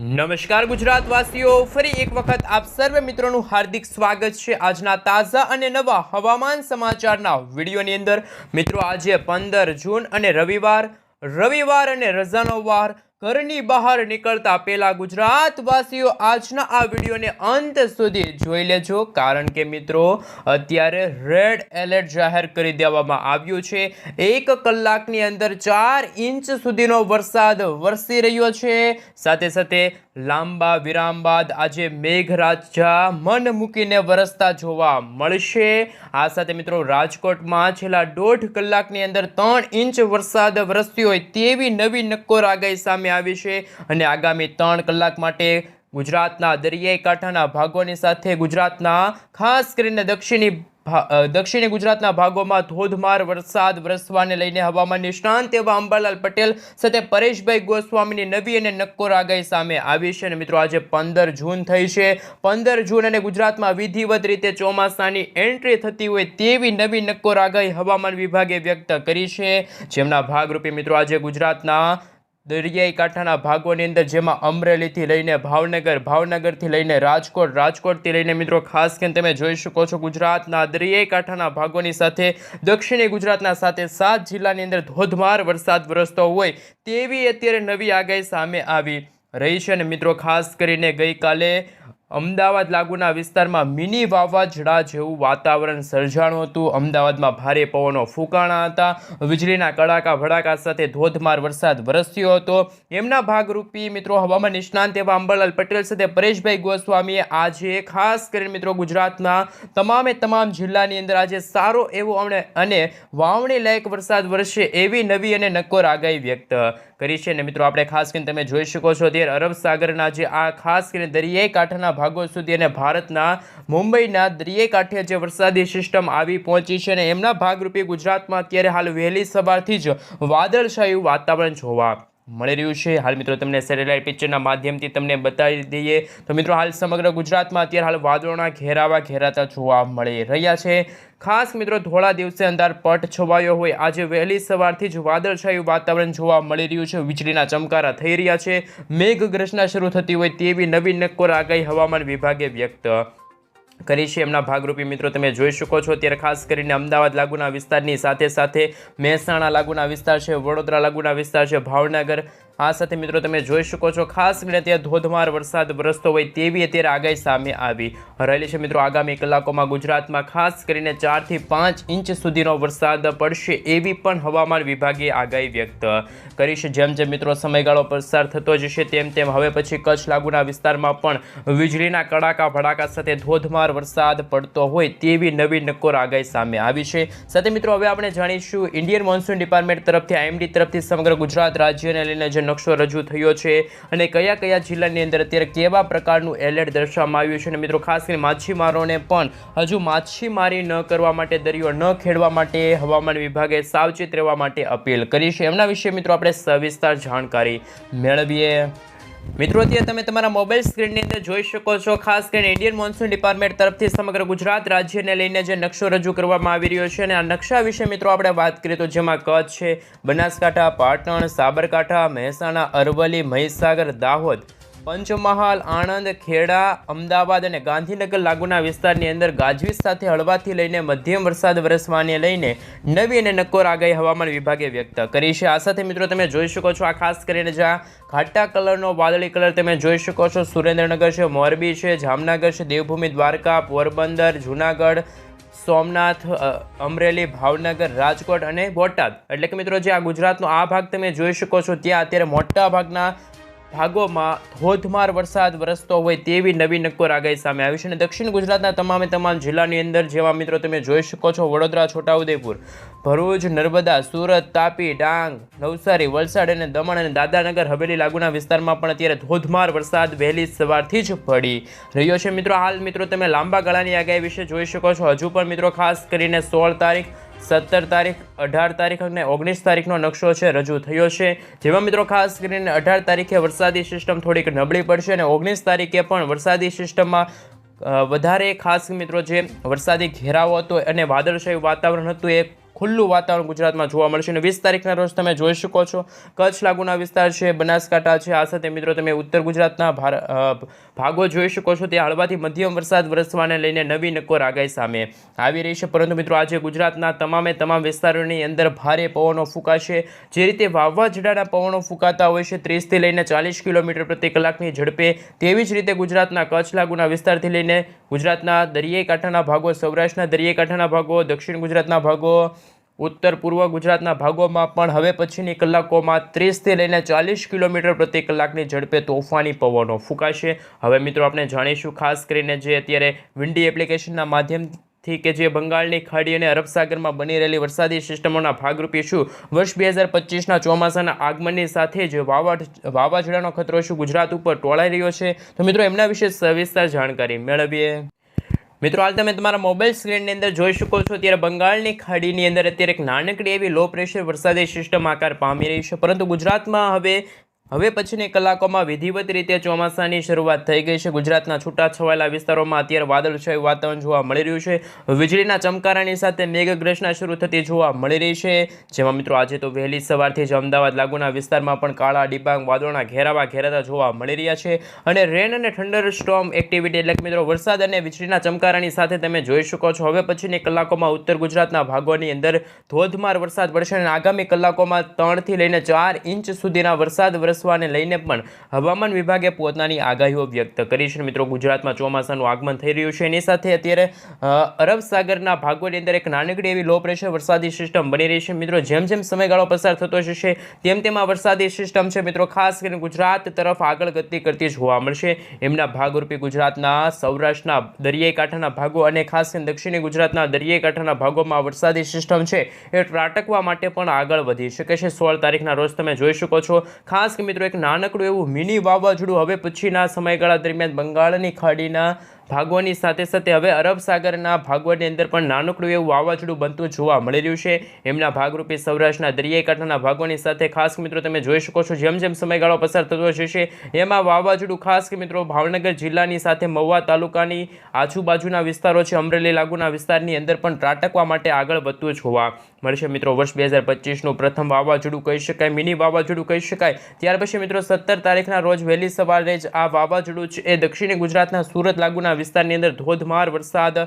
નમસ્કાર ગુજરાતવાસીઓ, ફરી એક વખત આપ સર્વે મિત્રોનું હાર્દિક સ્વાગત છે આજના તાજા અને નવા હવામાન સમાચારના વિડીયોની અંદર. મિત્રો, આજે પંદર જૂન અને રવિવાર રવિવાર અને રજાનો વાર ઘરની બહાર નીકળતા પહેલા ગુજરાતવાસીઓ આજના આ વિડીયોને અંત સુધી જોઈ લેજો. કારણ કે મિત્રો, અત્યારે રેડ એલર્ટ જાહેર કરી દેવામાં આવ્યું છે. એક કલાકની અંદર ચાર ઇંચ સુધીનો વરસાદ વરસી રહ્યો છે. સાથે સાથે લાંબા વિરામ બાદ આજે મેઘરાજા મન મૂકીને વરસતા જોવા મળશે. આ સાથે મિત્રો, રાજકોટમાં છેલ્લા દોઢ કલાકની અંદર ત્રણ ઇંચ વરસાદ વરસ્યો હોય તેવી નવી નક્કોર આગાહી સામે આવી છે અને આગામી ત્રણ કલાક માટે ગુજરાતના દરિયાઈ કાંઠાના ભાગોની સાથે ગુજરાતના, ખાસ કરીને દક્ષિણી દક્ષિણ ગુજરાતના ભાગોમાં ધોધમાર વરસાદ વરસવાને લઈને હવામાન નિષ્ણાંત એવા અંબાલાલ પટેલ સાથે પરેશભાઈ ગોસ્વામીની નવી અને નક્કોર આગાહી સામે આવી છે અને મિત્રો આજે પંદર જૂન થઈ છે. પંદર જૂન અને ગુજરાતમાં વિધિવત રીતે ચોમાસાની એન્ટ્રી થતી હોય તેવી નવી નક્કોર આગાહી હવામાન વિભાગે વ્યક્ત કરી છે. જેમના ભાગરૂપે મિત્રો આજે ગુજરાતના દરિયાઈ કાંઠાના ભાગોની અંદર જેમાં અમરેલીથી લઈને ભાવનગર, ભાવનગરથી લઈને રાજકોટ, રાજકોટથી લઈને મિત્રો ખાસ કરીને તમે જોઈ શકો છો ગુજરાતના દરિયાઈ કાંઠાના ભાગોની સાથે, દક્ષિણી ગુજરાતના સાથે સાત જિલ્લાની અંદર ધોધમાર વરસાદ વરસતો હોય તેવી અત્યારે નવી આગાહી સામે આવી રહી છે અને મિત્રો ખાસ કરીને ગઈકાલે અમદાવાદ લાગુના વિસ્તારમાં મિની વાવાઝોડા જેવું વાતાવરણ સર્જાણું હતું. અમદાવાદમાં ભારે પવનો ફૂંકાણા હતા. વીજળીના કડાકા ભડાકા સાથે ધોધમાર વરસાદ વરસ્યો હતો. એમના ભાગરૂપી મિત્રો હવામાન નિષ્ણાંત એવા અંબાલાલ પટેલ સાથે પરેશભાઈ ગોસ્વામીએ આજે ખાસ કરીને મિત્રો ગુજરાતના તમામે તમામ જિલ્લાની અંદર આજે સારો એવો અમને અને વાવણી લાયક વરસાદ વરસશે એવી નવી અને નક્કોર આગાહી વ્યક્ત કરી છે. અને મિત્રો, આપણે ખાસ કરીને તમે જોઈ શકો છો અત્યારે અરબ સાગરના જે આ ખાસ કરીને દરિયાઈ કાંઠાના ભાગો સુધી અને ભારતના મુંબઈના દરિયાકાંઠે જે વરસાદી સિસ્ટમ આવી પહોંચી છે અને એમના ભાગરૂપે ગુજરાતમાં અત્યારે હાલ વહેલી સવારથી જ વાદળછાયું વાતાવરણ જોવા મળી રહ્યું છે. હાલ મિત્રો તમને સેટેલાઇટ પિક્ચરના માધ્યમથી તમને બતાવી દઈએ. તો મિત્રો હાલ સમગ્ર ગુજરાતમાં અત્યારે હાલ વાદળોના ઘેરાવા ઘેરાતા જોવા મળી રહ્યા છે. ખાસ મિત્રો ધોળા દિવસે અંધાર પટ છવાયો હોય. આજે વહેલી સવારથી જ વાદળછાયું વાતાવરણ જોવા મળી રહ્યું છે. વીજળીના ચમકારા થઈ રહ્યા છે. મેઘ મેઘગર્જના શરૂ થતી હોય તેવી નવી નક્કોર આગાહી હવામાન વિભાગે વ્યક્ત કરી છે. એમના ભાગરૂપી મિત્રો તમે જોઈ શકો છો. ત્યારે ખાસ કરીને અમદાવાદ લાગુના વિસ્તારની સાથે સાથે મહેસાણા લાગુના વિસ્તાર છે, વડોદરા લાગુના વિસ્તાર છે, ભાવનગર આ સાથે મિત્રો, તમે જોઈ શકો છો, ખાસ કરીને ત્યાં ધોધમાર વરસાદ વરસતો હોય તેવી અત્યારે આગાહી સામે આવી રહેલી છે. મિત્રો, આગામી કલાકોમાં ગુજરાતમાં ખાસ કરીને ચારથી પાંચ ઇંચ સુધીનો વરસાદ પડશે એવી પણ હવામાન વિભાગે આગાહી વ્યક્ત કરી છે. જેમ જેમ મિત્રો, સમયગાળો પસાર થતો જશે તેમ તેમ હવે પછી કચ્છ લાગુના વિસ્તારમાં પણ વીજળીના કડાકા ભડાકા સાથે ધોધમાર વરસાદ પડતો હોય તેવી નવી નક્કોર આગાહી સામે આવી છે. સાથે મિત્રો, હવે આપણે જાણીશું, ઇન્ડિયન મોન્સૂન ડિપાર્ટમેન્ટ તરફથી, આઈએમડી તરફથી સમગ્ર ગુજરાત રાજ્યને લઈને જે નકશો રજૂ થયો છે અને કયા કયા જિલ્લાની અંદર અત્યારે કેવા પ્રકારનું એલર્ટ દર્શાવવામાં આવ્યું છે? અને મિત્રો, ખાસ કરીને માછીમારોને પણ હજુ માછીમારી ન કરવા માટે, દરિયો ન ખેડવા માટે હવામાન વિભાગે સાવચેત રહેવા માટે અપીલ કરી છે. એમના વિશે મિત્રો, આપણે સવિસ્તાર જાણકારી મેળવીએ. મિત્રો, અત્યારે તમે તમારા મોબાઈલ સ્ક્રીનની અંદર જોઈ શકો છો, ખાસ કરીને ઇન્ડિયન મોન્સૂન ડિપાર્ટમેન્ટ તરફથી સમગ્ર ગુજરાત રાજ્યને લઈને જે નકશો રજૂ કરવામાં આવી રહ્યો છે અને આ નકશા વિશે મિત્રો આપણે વાત કરીએ તો જેમાં કચ્છ છે, બનાસકાંઠા, પાટણ, સાબરકાંઠા, મહેસાણા, અરવલ્લી, મહીસાગર, દાહોદ પંચમહાલ, આણંદ, ખેડા, અમદાવાદ અને ગાંધીનગર લાગુના વિસ્તારની અંદર ગાજવીજ સાથે હળવાથી લઈને મધ્યમ વરસાદ વરસવાને લઈને નવી અને નક્કોર આગાહી હવામાન વિભાગે વ્યક્ત કરી છે. આ સાથે મિત્રો તમે જોઈ શકો છો, આ ખાસ કરીને જ્યાં ઘાટા કલરનો વાદળી કલર તમે જોઈ શકો છો. સુરેન્દ્રનગર છે, મોરબી છે, જામનગર છે, દેવભૂમિ, દ્વારકા, પોરબંદર, જુનાગઢ, સોમનાથ અમરેલી, ભાવનગર, રાજકોટ અને બોટાદ. એટલે કે મિત્રો જે આ ગુજરાતનો આ ભાગ તમે જોઈ શકો છો, ત્યાં અત્યારે મોટા ભાગના ભાગોમાં ધોધમાર વરસાદ વરસતો હોય તેવી નવી નક્કોર આગાહી સામે આવી છે અને દક્ષિણ ગુજરાતના તમામે તમામ જિલ્લાની અંદર, જેવા મિત્રો તમે જોઈ શકો છો, વડોદરા, છોટાઉદેપુર, ભરૂચ, નર્મદા, સુરત, તાપી, ડાંગ, નવસારી, વલસાડ અને દમણ અને દાદાનગર હવેલી લાગુના વિસ્તારમાં પણ અત્યારે ધોધમાર વરસાદ વહેલી સવારથી જ પડી રહ્યો છે. મિત્રો, હાલ મિત્રો, તમે લાંબા ગાળાની આગાહી વિશે જોઈ શકો છો. હજુ પણ મિત્રો, ખાસ કરીને સોળ તારીખ સત્તર તારીખ, અઢાર તારીખ અને ઓગણીસ તારીખનો નકશો છે રજૂ થયો છે. જેમાં મિત્રો ખાસ કરીને અઢાર તારીખે વરસાદી સિસ્ટમ થોડીક નબળી પડશે અને ઓગણીસ તારીખે પણ વરસાદી સિસ્ટમમાં વધારે ખાસ મિત્રો જે વરસાદી ઘેરાવો હતો અને વાદળશાહી વાતાવરણ હતું એ ખુલ્લું વાતાવરણ ગુજરાતમાં જોવા મળશે અને વીસ તારીખના રોજ તમે જોઈ શકો છો. કચ્છ લાગુના વિસ્તાર છે, બનાસકાંઠા છે. આ સાથે મિત્રો તમે ઉત્તર ગુજરાતના ભાગો જોઈ શકો છો. ત્યાં હળવાથી મધ્યમ વરસાદ વરસવાને લઈને નવી નક્કોર આગાહી સામે આવી રહી છે. પરંતુ મિત્રો આજે ગુજરાતના તમામે તમામ વિસ્તારોની અંદર ભારે પવનો ફૂંકાશે. જે રીતે વાવાઝોડાના પવનો ફૂંકાતા હોય છે, ત્રીસથી લઈને ચાલીસ કિલોમીટર પ્રતિ કલાકની ઝડપે. તેવી જ રીતે ગુજરાતના કચ્છ લાગુના વિસ્તારથી લઈને ગુજરાતના દરિયાઈ કાંઠાના ભાગો, સૌરાષ્ટ્રના દરિયાઈ કાંઠાના ભાગો, દક્ષિણ ગુજરાતના ભાગો, ઉત્તર પૂર્વ ગુજરાતના ભાગોમાં પણ હવે પછીની કલાકોમાં ત્રીસથી લઈને ચાલીસ કિલોમીટર પ્રતિ કલાકની ઝડપે તોફાની પવનો ફૂંકાશે. હવે મિત્રો, આપણે જાણીશું, ખાસ કરીને જે અત્યારે વિન્ડી એપ્લિકેશનના માધ્યમથી કે જે બંગાળની ખાડી અને અરબ સાગરમાં બની રહેલી વરસાદી સિસ્ટમોના ભાગરૂપે શું વર્ષ બે હજાર પચીસના ચોમાસાના આગમનની સાથે જ વાવા વાવાઝોડાનો ખતરો શું ગુજરાત ઉપર ટોળાઈ રહ્યો છે? તો મિત્રો, એમના વિશે સવિસ્તાર જાણકારી મેળવીએ. મિત્રો, હાલ તમે તમારા મોબાઈલ સ્ક્રીનની અંદર જોઈ શકો છો. ત્યારે બંગાળની ખાડીની અંદર અત્યારે એક નાનકડી એવી લો પ્રેશર વરસાદી સિસ્ટમ આકાર પામી રહી છે. પરંતુ ગુજરાતમાં હવે હવે પછીની કલાકોમાં વિધિવત રીતે ચોમાસાની શરૂઆત થઈ ગઈ છે. ગુજરાતના છૂટાછવાયેલા વિસ્તારોમાં અત્યારે વાદળછાયું વાતાવરણ જોવા મળી રહ્યું છે. વીજળીના ચમકારાની સાથે મેઘગ્રસના શરૂ થતી જોવા મળી રહી છે. જેમાં મિત્રો આજે તો વહેલી સવારથી જ અમદાવાદ લાગુના વિસ્તારમાં પણ કાળા ડિબાંગ વાદળોના ઘેરાવા ઘેરાતા જોવા મળી રહ્યા છે અને રેન અને થંડર સ્ટોમ એક્ટિવિટી એટલે મિત્રો વરસાદ અને વીજળીના ચમકારાની સાથે તમે જોઈ શકો છો. હવે પછીની કલાકોમાં ઉત્તર ગુજરાતના ભાગોની અંદર ધોધમાર વરસાદ પડશે અને આગામી કલાકોમાં ત્રણથી લઈને ચાર ઇંચ સુધીના વરસાદ વરસવાને લઈને પણ હવામાન વિભાગે પોતાની આગાહીઓ વ્યક્ત કરી છે. મિત્રો, ગુજરાતમાં ચોમાસાનું આગમન થઈ રહ્યું છે. એની સાથે અત્યારે અરબ સાગરના ભાગોની અંદર એક નાનકડી એવી લો પ્રેશર વરસાદી સિસ્ટમ બની રહી છે. મિત્રો, જેમ જેમ સમયગાળો પસાર થતો જશે, તેમ તેમ આ વરસાદી સિસ્ટમ છે. મિત્રો, ખાસ કરીને ગુજરાત તરફ આગળ ગતિ કરતી જોવા મળશે. એમના ભાગરૂપે ગુજરાતના સૌરાષ્ટ્રના દરિયાઈ કાંઠાના ભાગો અને ખાસ કરીને દક્ષિણી ગુજરાતના દરિયાઈ કાંઠાના ભાગોમાં વરસાદી સિસ્ટમ છે. એ ત્રાટકવા માટે પણ આગળ વધી શકે છે. સોળ તારીખના રોજ તમે જોઈ શકો છો. ખાસ મિત્રો એક નાનકડું એવું મિની વાવાઝોડું હવે પછીના સમયગાળા દરમિયાન બંગાળની ખાડીના ભાગોની સાથે સાથે હવે અરબ સાગરના ભાગોની અંદર પણ નાનકડું એવું વાવાઝોડું બનતું જોવા મળી રહ્યું છે. એમના ભાગરૂપે સૌરાષ્ટ્રના દરિયાઈ કાંઠાના ભાગોની સાથે ખાસ મિત્રો તમે જોઈ શકો છો, જેમ જેમ સમયગાળો પસાર થતો જશે, એમાં વાવાઝોડું ખાસ મિત્રો ભાવનગર જિલ્લાની સાથે મહુવા તાલુકાની આજુબાજુના વિસ્તારો છે, અમરેલી લાગુના વિસ્તારની અંદર પણ ત્રાટકવા માટે આગળ વધતું જોવા મળશે. મિત્રો, વર્ષ બે હજાર પચીસનું પ્રથમ વાવાઝોડું કહી શકાય, મિની વાવાઝોડું કહી શકાય. ત્યાર પછી મિત્રો સત્તર તારીખના રોજ વહેલી સવારે જ આ વાવાઝોડું છે એ દક્ષિણી ગુજરાતના સુરત લાગુના વિસ્તારની અંદર ધોધમાર વરસાદ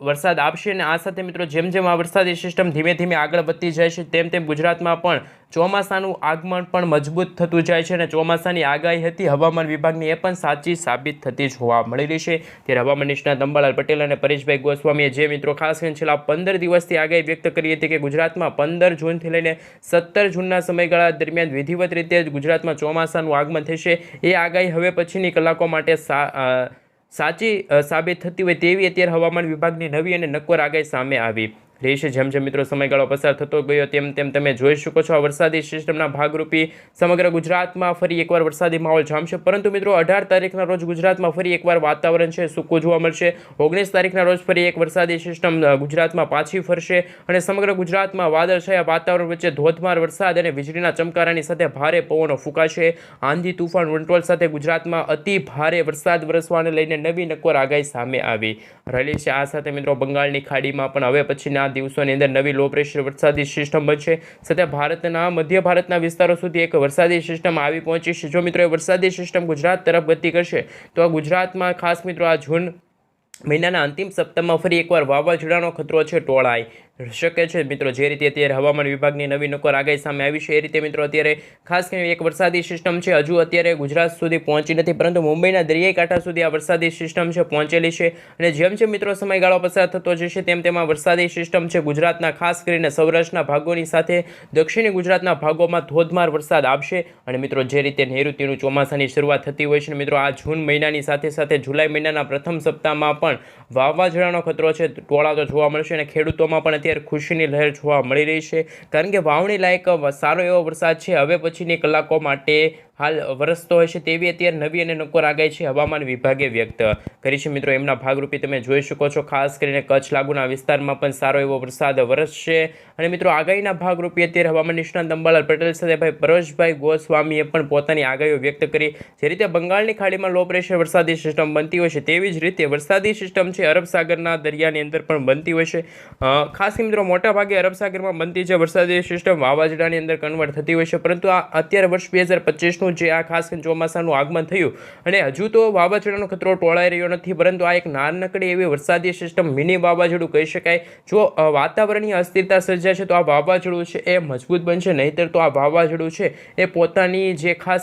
વરસાદ આપશે અને આ સાથે મિત્રો જેમ જેમ આ વરસાદી સિસ્ટમ ધીમે ધીમે આગળ વધતી જાય છે, તેમ તેમ ગુજરાતમાં પણ ચોમાસાનું આગમન પણ મજબૂત થતું જાય છે અને ચોમાસાની આગાહી હતી. હવામાન વિભાગની એ પણ સાચી સાબિત થતી જોવા મળી રહી છે. ત્યારે હવામાન નિષ્ણાત અંબાલાલ પટેલ અને પરેશભાઈ ગોસ્વામીએ જે મિત્રો ખાસ કરીને છેલ્લા પંદર દિવસથી આગાહી વ્યક્ત કરી હતી કે ગુજરાતમાં પંદર જૂનથી લઈને સત્તર જૂનના સમયગાળા દરમિયાન વિધિવત રીતે ગુજરાતમાં ચોમાસાનું આગમન થશે. એ આગાહી હવે પછીની કલાકો માટે સા સાચી સાબિત થતી હોય તેવી અત્યારે હવામાન વિભાગની નવી અને નક્કોર આગાહી સામે આવી. રહી છે જેમ જેમ મિત્રો સમયગાળો પસાર થતો ગયો, તેમ તેમ તમે જોઈ શકો છો આ વરસાદી સિસ્ટમના ભાગરૂપી સમગ્ર ગુજરાતમાં ફરી એકવાર વરસાદી માહોલ જામશે. પરંતુ મિત્રો, અઢાર તારીખના રોજ ગુજરાતમાં ફરી એકવાર વાતાવરણ છે, સૂકું જોવા મળશે. ઓગણીસ તારીખના રોજ ફરી એક વરસાદી સિસ્ટમ ગુજરાતમાં પાછી ફરશે અને સમગ્ર ગુજરાતમાં વાદળછાયા વાતાવરણ વચ્ચે ધોધમાર વરસાદ અને વીજળીના ચમકારાની સાથે ભારે પવનો ફૂંકાશે. આંધી તુફાન વંટોળ સાથે ગુજરાતમાં અતિ ભારે વરસાદ વરસવાને લઈને નવી નક્કોર આગાહી સામે આવી રહેલી છે. આ સાથે મિત્રો, બંગાળની ખાડીમાં પણ હવે પછીના દિવસોની અંદર નવી લો પ્રેશર વરસાદી સિસ્ટમ બનશે. સત્યા ભારતના, મધ્ય ભારતના વિસ્તારો સુધી એક વરસાદી સિસ્ટમ આવી પહોંચી છે. જો મિત્રો એ વરસાદી સિસ્ટમ ગુજરાત તરફ ગતિ કરશે, તો આ ગુજરાતમાં ખાસ મિત્રો આ જૂન મહિનાના અંતિમ સપ્તાહમાં ફરી એકવાર વાવાઝોડાનો ખતરો છે ટોળાય શકે છે. મિત્રો, જે રીતે અત્યારે હવામાન વિભાગની નવી નકોર આગાહી સામે આવી છે, એ રીતે મિત્રો અત્યારે ખાસ કરીને એક વરસાદી સિસ્ટમ છે. હજુ અત્યારે ગુજરાત સુધી પહોંચી નથી, પરંતુ મુંબઈના દરિયાઈ કાંઠા સુધી આ વરસાદી સિસ્ટમ છે, પહોંચેલી છે. અને જેમ જેમ મિત્રો સમયગાળો પસાર થતો જશે, તેમ તેમાં વરસાદી સિસ્ટમ છે ગુજરાતના, ખાસ કરીને સૌરાષ્ટ્રના ભાગોની સાથે દક્ષિણી ગુજરાતના ભાગોમાં ધોધમાર વરસાદ આપશે અને મિત્રો, જે રીતે નૈઋત્યનું ચોમાસાની શરૂઆત થતી હોય છે મિત્રો, આ જૂન મહિનાની સાથે સાથે જુલાઈ મહિનાના પ્રથમ સપ્તાહમાં પણ વાવાઝોડાનો ખતરો છે ટોળા તો જોવા મળશે. અને ખેડૂતોમાં પણ અત્યારે ખુશીની લહેર જોવા મળી રહી છે. કારણ કે વાવણી લાયક સારો એવો વરસાદ છે. હવે પછીની કલાકો માટે હાલ વરસતો હોય છે તેવી અત્યારે નવી અને નકોર આગાહી છે હવામાન વિભાગે વ્યક્ત કરી છે. મિત્રો, એમના ભાગરૂપે તમે જોઈ શકો છો, ખાસ કરીને કચ્છ લાગુના વિસ્તારમાં પણ સારો એવો વરસાદ વરસશે. અને મિત્રો, આગાહીના ભાગરૂપે અત્યારે હવામાન નિષ્ણાંત અંબાલાલ પટેલ સાથે ભાઈ પરેશભાઈ ગોસ્વામીએ પણ પોતાની આગાહીઓ વ્યક્ત કરી. જે રીતે બંગાળની ખાડીમાં લો પ્રેશર વરસાદી સિસ્ટમ બનતી હોય છે, તેવી જ રીતે વરસાદી સિસ્ટમ છે અરબ સાગરના દરિયાની અંદર પણ બનતી હોય છે. ખાસ મિત્રો, મોટા ભાગે અરબ સાગરમાં બનતી જે વરસાદી સિસ્ટમ વાવાઝોડાની અંદર કન્વર્ટ થતી હોય છે, પરંતુ આ અત્યારે વર્ષ બે હજાર પચીસનું જે આ ખાસ કરીને ચોમાસાનું આગમન થયું. અને હજુ તો વાવાઝોડાનો ખતરો ટોળાઈ રહ્યો નથી, પરંતુ આ એક નાનકડી એવી વરસાદી સિસ્ટમ મિની વાવાઝોડું કહી શકાય. જો વાતાવરણીય અસ્થિરતા સર્જાય છે, તો આ વાવાઝોડું છે એ મજબૂત બનશે, નહીંતર તો આ વાવાઝોડું છે એ પોતાની જે ખાસ